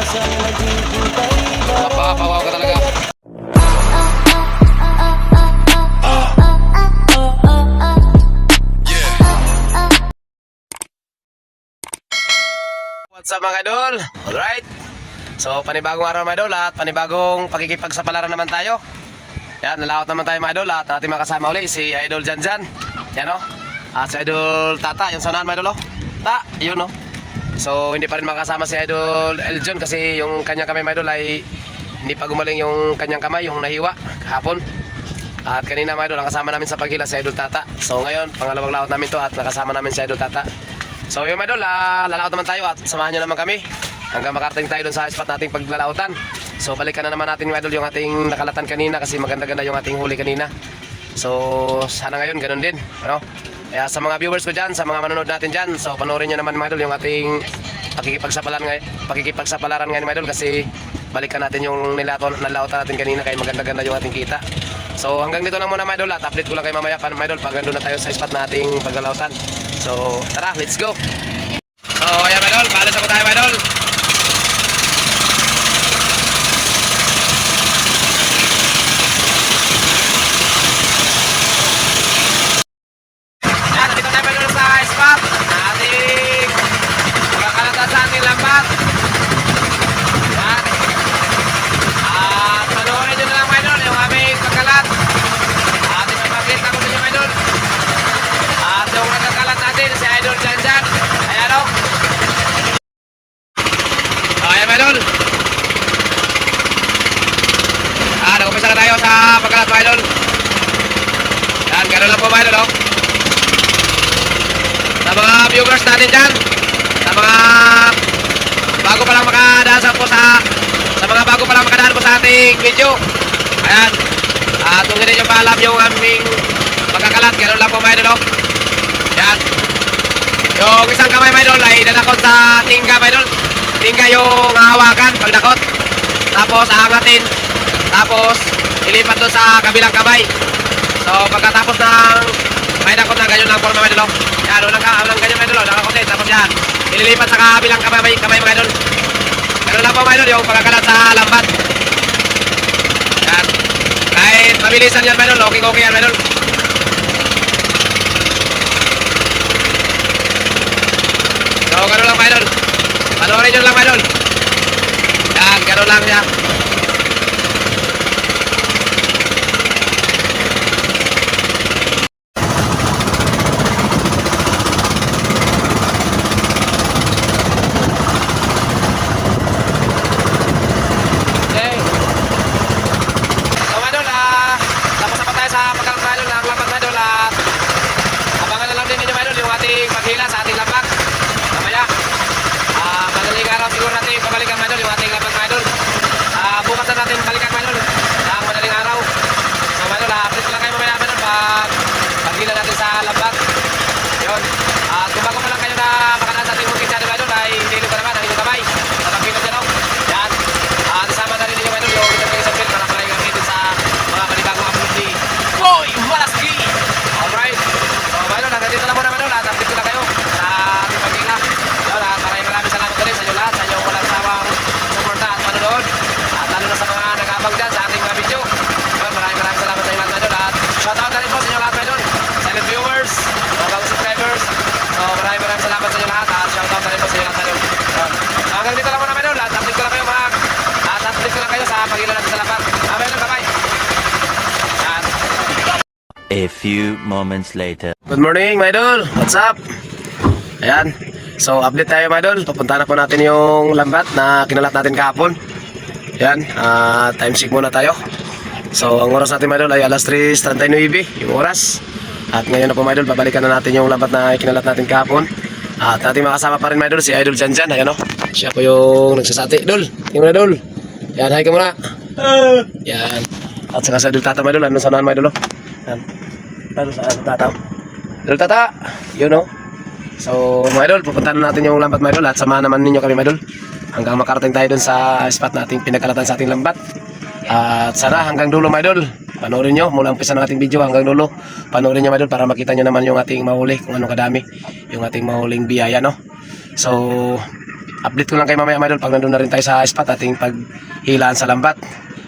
Maydol, yun no. Mapapawaw ka talaga. What's up mga idol? Alright. So panibagong araw mga idol at panibagong pakikipagsapalaran naman tayo. Yan, nalawat naman tayo mga idol at ating makasama uli si Idol Janjan. Yan o. At si Idol Tata, yung sanahan mga idol o. Ta, yun o. So hindi pa rin makasama si Idol Eljon kasi yung kanyang kamay idol ay hindi pa gumaling yung kanyang kamay, yung nahiwa kahapon. At kanina idol, ang kasama namin sa paghila si Idol Tata. So ngayon, pangalawang laot namin to at nakasama namin si Idol Tata. So mga idol, ah, lalaot naman tayo at samahan nyo naman kami hanggang makarating tayo dun sa spot nating paglalautan. So balikan na naman natin idol yung ating nakalatan kanina kasi maganda-ganda yung ating huli kanina. So sana ngayon ganun din. Ano? Kaya sa mga viewers ko dyan, sa mga manonood natin dyan, so panoorin nyo naman mga idol yung ating pakikipagsapalaran ngayon, pakikipagsapalaran ngayon mga idol kasi balikan natin yung nilaton, nalautan natin kanina kaya maganda-ganda yung ating kita. So hanggang dito lang muna mga idol at update ko lang kayo mamaya pa mga idol pag na tayo sa spot nating paglalautan. So tara, let's go! So ayan mga idol, paalis ako tayo mga idol. Yan, nandito tayo mga idol sa spot. Ating pagkakalatan sa ating lambat. Yan. At panoorin nyo na lang mga idol yung aming pagkalat. Ating may mag-list ako sa inyo mga idol. At yung nagkakalat natin si Idol Janjan. Ayan o. Oh, ayan mga idol. Ah, nag-umpisa na tayo sa pagkalat mga idol. Yan, gano'n lang po mga idol o. Sa mga viewers natin dyan, sa mga bago pa lang makadaan sa po sa sa mga bago pa lang ating video. Ayan. At kung hindi nyo pa alam yung aming pagkakalat, gano'n lang po mga idol. oh. Yan. Yung isang kamay mga idol ay dadakot sa tingga mga idol. Tingga yung hawakan pagdakot. Tapos aangatin. Tapos ilipat doon sa kabilang kamay. So pagkatapos ng may dakot na ganyan lang forma mga idol. oh. Yan, unang, unang ganyan mga idol. oh. Nakakotin. Tapos yan. Ililipat sa kabilang kamay, kamay mga idol. Ganun lang po mga idol yung pagkakalat sa lambat. Kahit mabilisan yan mga idol. Okay, okay yan mga idol. So, ganun lang mga idol. Panoorin nyo lang mga idol. Yan, ganun lang yan. Okay. So, mga idol, ah, tapos na pa tayo sa pagkalang mga idol, ang lambat mga idol, ah, abangan na lang din ninyo mga idol yung ating paghila sa ating lambat. Mamaya, ah, madaling araw siguro natin pabalikan mga idol yung ating lambat mga idol. Ah, bukas na natin balikan mga idol, ang madaling araw. So, mga idol, ah, update ko lang kayo mamaya mga idol, pag paghila natin sa lambat. Yun. At kung bago pa lang kayo na makadaan sa ating bukid channel mga idol, ay hindi nyo pa naman, ang inyong kamay. Sa pagkita dyan, oh. Yan. At isama na rin ninyo mga idol yung isang isang film para palagi gamitin sa mga panibagong upload ni Boy Malaski! Alright. So, mga idol, hanggang dito lang muna mga idol. At update ko lang kayo sa ating pagkita. Yun, at maraming maraming salamat ulit sa inyo lahat, sa inyong walang sawang suporta at manonood. At lalo na sa mga nag-aabang dyan sa ating mga video. Yun, maraming maraming salamat sa inyo lahat mga idol. At shoutout na rin po sa inyo lahat mga idol. Silent viewers, mga bagong subscribers. So, maraming maraming salamat sa inyo lahat. At shoutout na rin po sa inyo lahat mga idol. Yun. So, hanggang dito lang muna mga idol. At update ko lang kayo mga at update ko lang kayo sa pagkila natin sa lapat. Bye bye, bye-bye. Yan. A few moments later. Good morning, my idol. What's up? Ayan. So, update tayo, my idol. Pupunta na po natin yung lambat na kinalat natin kahapon. Ayan. ah time check muna tayo. So, ang oras natin, my idol, ay alas 3.39 yung oras. At ngayon na po, my idol, babalikan na natin yung lambat na kinalat natin kahapon. At ating makasama pa rin, my idol, si Idol Janjan. Ayan o. Siya po yung nagsasati. Idol, tingnan mo na, Idol. Yan, hi ka muna. Yan. At saka sa Idol Tata, my idol. Ano sanahan, my idol, o? Yan. Tayo sa tataw. Idol Tata, yun know. So, mga idol, pupuntahan natin yung lambat mga idol at samahan naman ninyo kami mga idol. Hanggang makarating tayo dun sa spot nating pinagkalatan sa ating lambat. At sana hanggang dulo mga idol, panoorin nyo mula umpisa ng ating video hanggang dulo. Panoorin nyo mga idol para makita nyo naman yung ating mahuli, kung anong kadami, yung ating mahuling biyaya, no? So, update ko lang kayo mamaya mga idol pag nandun na rin tayo sa spot ating paghilaan sa lambat.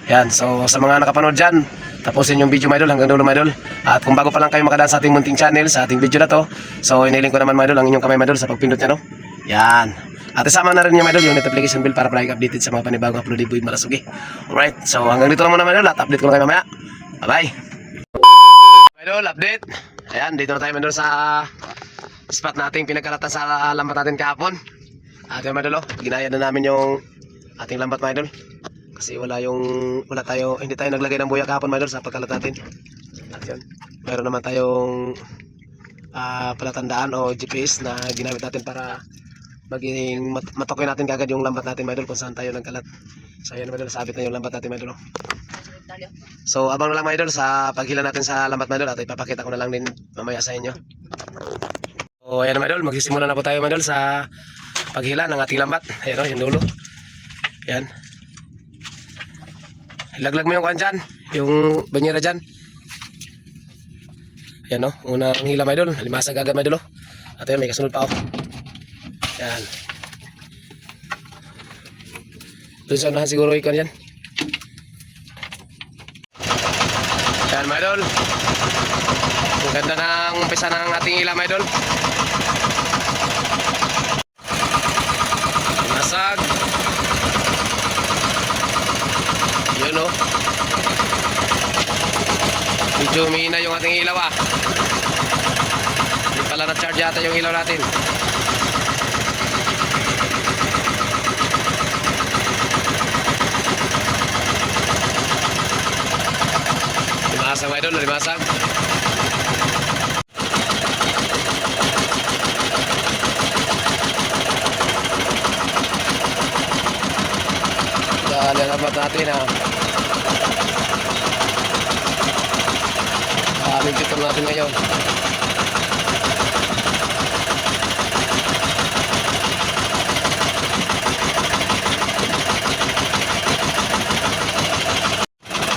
Yan, so sa mga nakapanood dyan, tapusin yung video mga idol hanggang dulo mga idol. At kung bago pa lang kayo makadaan sa ating munting channel, sa ating video na to, so iniling ko naman mga idol ang inyong kamay mga idol sa pagpindot niya no. Yan. At isama na rin niya mga idol yung notification bell para palagi updated sa mga panibagong upload ni Boy Malasugi. Alright, so hanggang dito lang muna mga idol at update ko lang kayo mamaya. Bye-bye. Idol, update. Ayan, dito na tayo mga idol sa spot nating pinagkalatan sa lambat natin kahapon. At yung mga idol, oh, ginaya na namin yung ating lambat mga idol. Kasi wala yung, wala tayo, hindi tayo naglagay ng buya kahapon idol sa pagkalat natin. At yun, meron naman tayong ah, palatandaan o GPS na ginamit natin para maging mat matukoy natin kagad yung lambat natin idol kung saan tayo nagkalat. So ayan idol, sabit na yung lambat natin idol. oh. So abang na lang idol sa paghila natin sa lambat idol at ipapakita ko na lang din mamaya sa inyo. So ayan idol, magsisimula na po tayo idol sa paghila ng ating lambat. Ayan o, yung dulo. Ayan. Ilaglag mo yung kuhan dyan, yung banyera dyan. Ayan o, unang hila mga idol, limasag agad mga idol o. At ayan, may kasunod pa o. Ayan. Doon sa unahan siguro ikaw dyan. Ayan mga idol. Ang ganda ng umpisa ng ating hila mga idol. Masag. Yun o. Medyo umihina yung ating ilaw ah. Hindi pala na-charge yata yung ilaw natin. Limasag mga idol, limasag. Dahil alamat natin ha. Daming dito natin ngayon.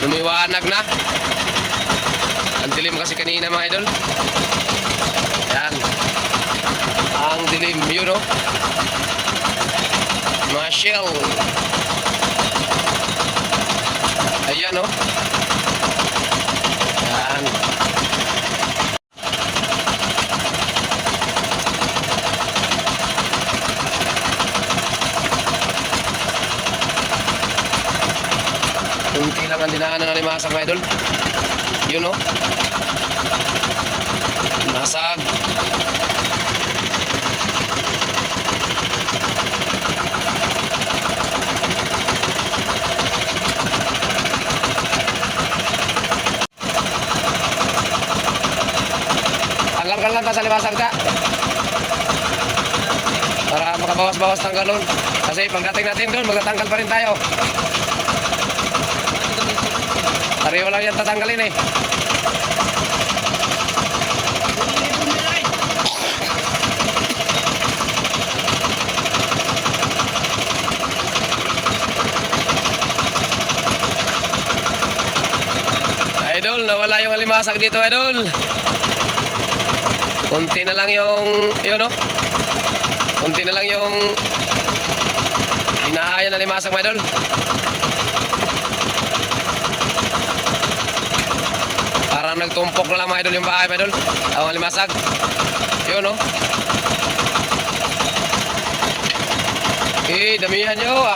Lumiwanag na. Ang dilim kasi kanina mga idol. Yan. Ang dilim, yun o. Mga shell. Ayan o. Yan. Kunti lang ang dinaanan ng limasag mga idol. Yun o. Masag. Tanggal ka lang ta sa limasag ta. Para makabawas-bawas ng galon. Kasi pagdating natin doon, magtatanggal pa rin tayo. Pareho lang yan tatanggalin eh. Idol, nawala yung alimasag dito, idol. Kunti na lang yung, yun no? Kunti na lang yung hinahaya na limasag, idol. Parang nagtumpok na lang mga idol yung bahay, mga idol. Ang limasag. Yun, no? Eh, damihan nyo, ah.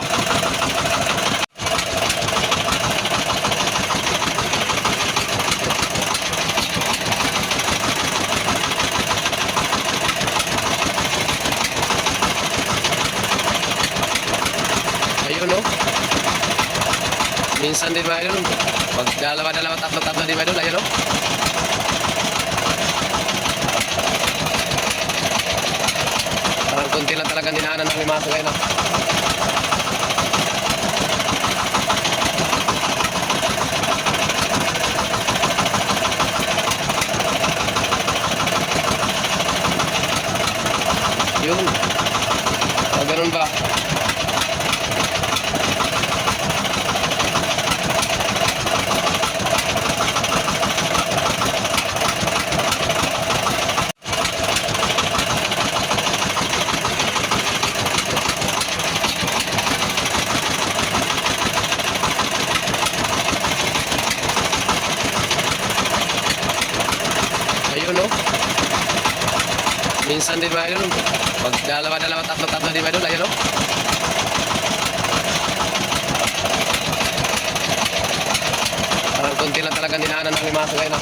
Ayun, no? Minsan din mga idol. Pag dalawa, dalawa, tatlo, tatlo din mga idol. Ayun, no? Parang konti lang talagang dinaanan ng limaso ngayon, no? Yun. Ah, ganun ba? Ayun, no? Minsan din ba yun? Pag dalawa, dalawa, tatlo, tatlo din ba yun? Ayun, no? Parang konti lang talaga dinaanan ng limaso ngayon, no?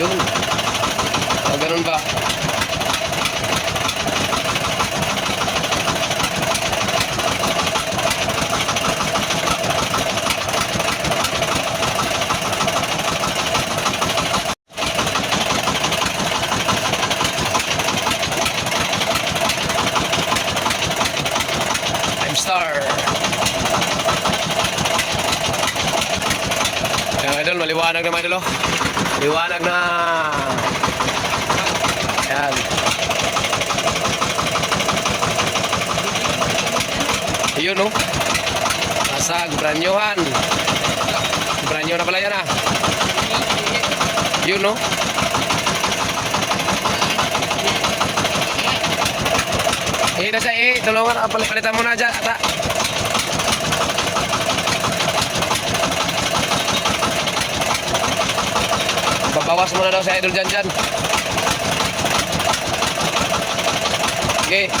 Yun. O, ganun ba? I'm Star. Yan, idol, maliwanag na mga idol, oh. Liwanag na. Yan. Yun, oh. Masag, branyohan. Branyo na pala yan, ah. Yun, oh. Eh, nasa eh, tulungan, ah, palit- palitan mo na dyan, ata. Babawas muna daw sa idol dyan dyan. Okay.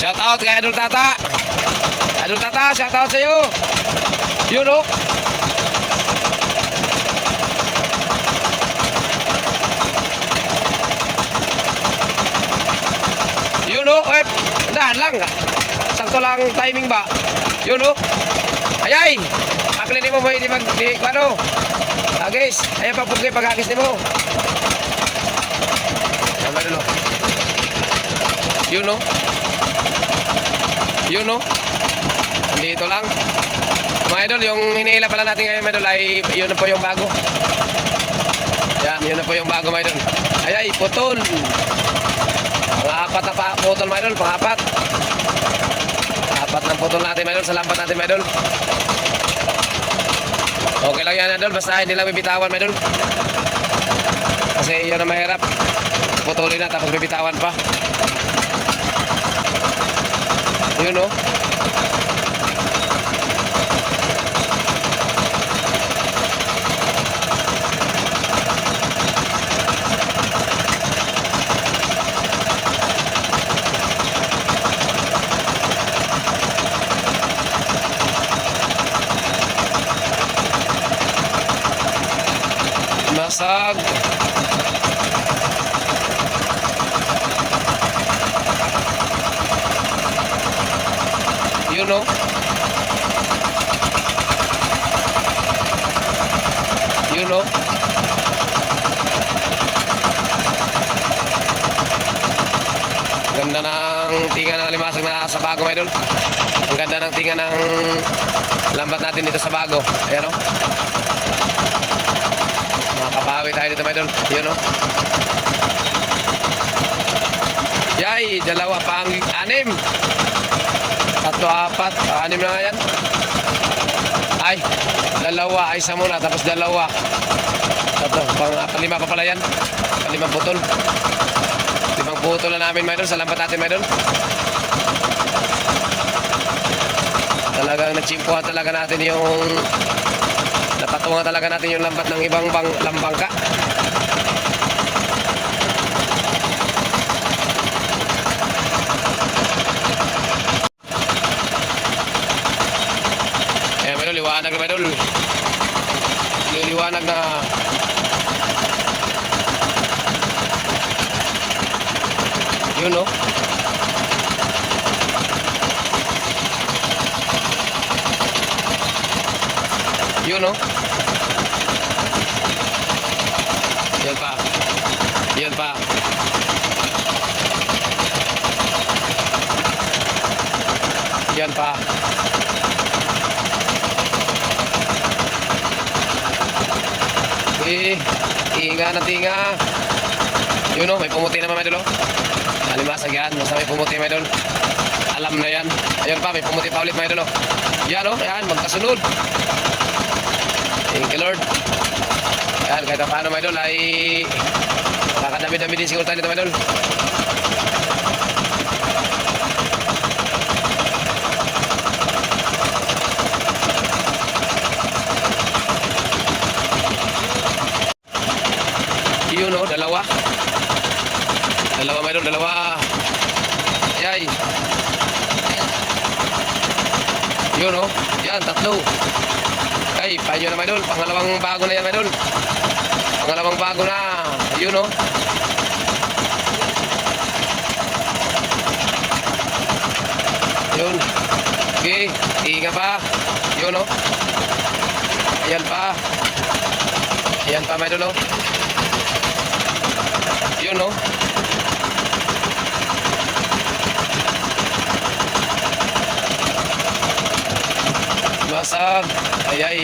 Shout out kay Idol Tata. Idol Tata, shout out sa iyo. Yun oh. Yun oh, eh, dahan lang. Sakto lang timing ba? Yun oh. Ayay! Aklin mo mo hindi mag di ano. Agis, ayan pa pugay pag agis mo. Tama dulo. Yun no. Yun no. Dito lang. Mga idol, yung hiniila pala natin ngayon, mga idol, ay yun na po yung bago. Yan, yun na po yung bago, mga idol. Ayay, putol. Pang-apat na pa, putol, mga idol, pang-apat. Apat ng putol natin, mga idol, sa lampat natin, mga idol. Okay lang yan, idol. Basta hindi lang bibitawan, idol. Kasi yun ang mahirap. Putulin na, tapos bibitawan pa. Yun, oh. Masag. You know? You know? Ganda ng tinga ng limasag na sa bago, idol. Ang ganda ng tinga ng lambat natin dito sa bago. Ayan, o. Makabawi tayo dito, mga idol. Yun, o. Yay, dalawa pang anim. Tatlo, apat, ah, anim na nga yan. Ay, dalawa, ay isa muna, tapos dalawa. Tatlo, pang ah, lima pa pala yan. Limang putol. Limang putol na namin, mga idol, sa lambat natin, mga idol. Talagang natsimpuhan talaga natin yung napatungan talaga natin yung lambat ng ibang bang, lambangka. Ayan, medol, liwanag na medol. Liwanag na. Yun, no? Yun oh. Yan pa. Yan pa. Yan pa. Eh, tinga na tinga. Yun o, may pumuti naman oh. may dulo. Alimasag yan, basta may pumuti may dulo. Alam na yan. Ayun pa, may pumuti pa ulit may dulo. Oh. Yan o, yan, magkasunod. Thank you Lord. Yan, kahit paano mga idol ay kakadami-dami din siguro tayo nito mga idol. Yun o, dalawa. Dalawa mga idol, dalawa. Yay. Yun o, yan, tatlo. Ay, payo na idol, pangalawang bago na yan idol. Pangalawang bago na. Yun o. Yun. Okay, inga pa. Yun o. Ayan pa. Ayan pa idol o. Yun o. Masag. Ay ay.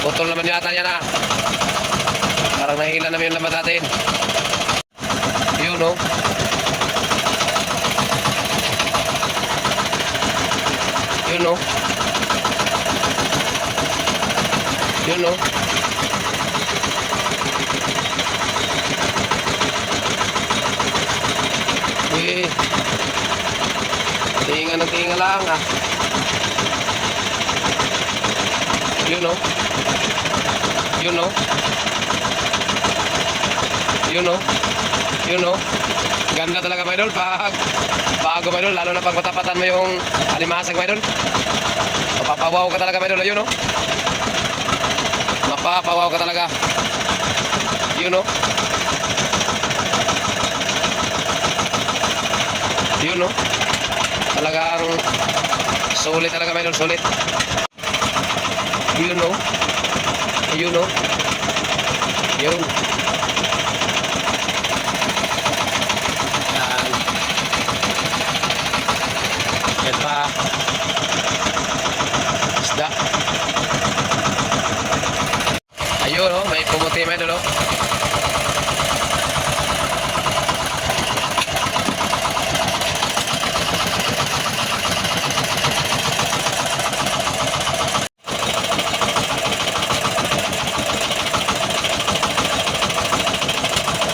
Putol naman yata yan ah. Parang nahihila naman yung laman natin. Yun o. Yun o. Yun o. Eh. Tinga ng tinga lang ah. Yun o. Yun o. Yun o. Yun o. Ganda talaga mga idol pag bago mga idol lalo na pag matapatan mo yung alimasag mga idol. Mapapawaw ka talaga mga idol. Yun o. Mapapawaw ka talaga. Yun o. Yun no. Talagang sulit talaga mga idol, sulit. Yun no. Yun no. Yun. Yan. Pa. Isda. Ayun no, may pumuti mga idol oh.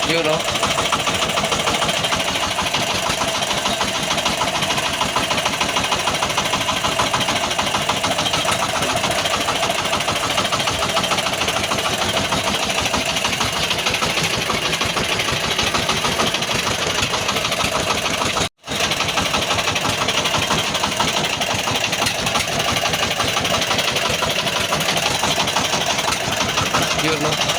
Yun no. Yun no.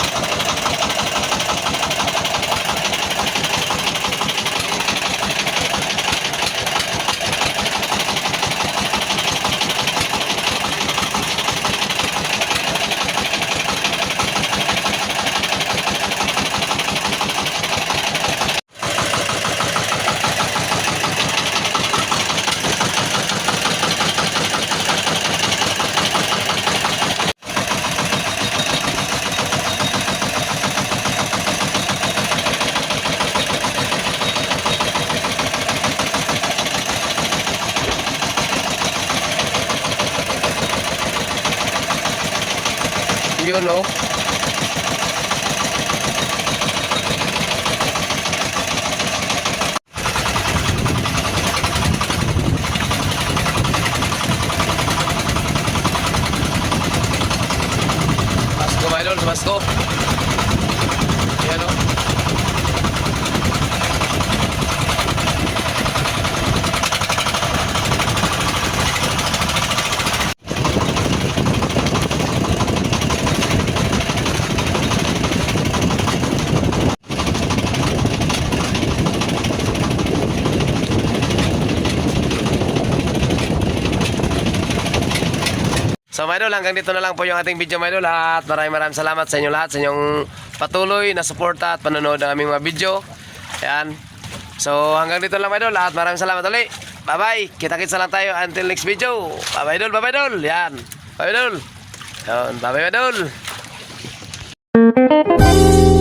Yun no. Pasko mga idol, Pasko. Yan o. So mga idol, hanggang dito na lang po yung ating video mga idol at maraming maraming salamat sa inyo lahat sa inyong patuloy na suporta at panonood ng aming mga video. Ayan. So hanggang dito lang mga idol at maraming salamat ulit. Bye bye. Kita-kits lang tayo until next video. Bye bye idol, bye bye idol. Yan. Bye idol. Yan. Bye bye idol. Thank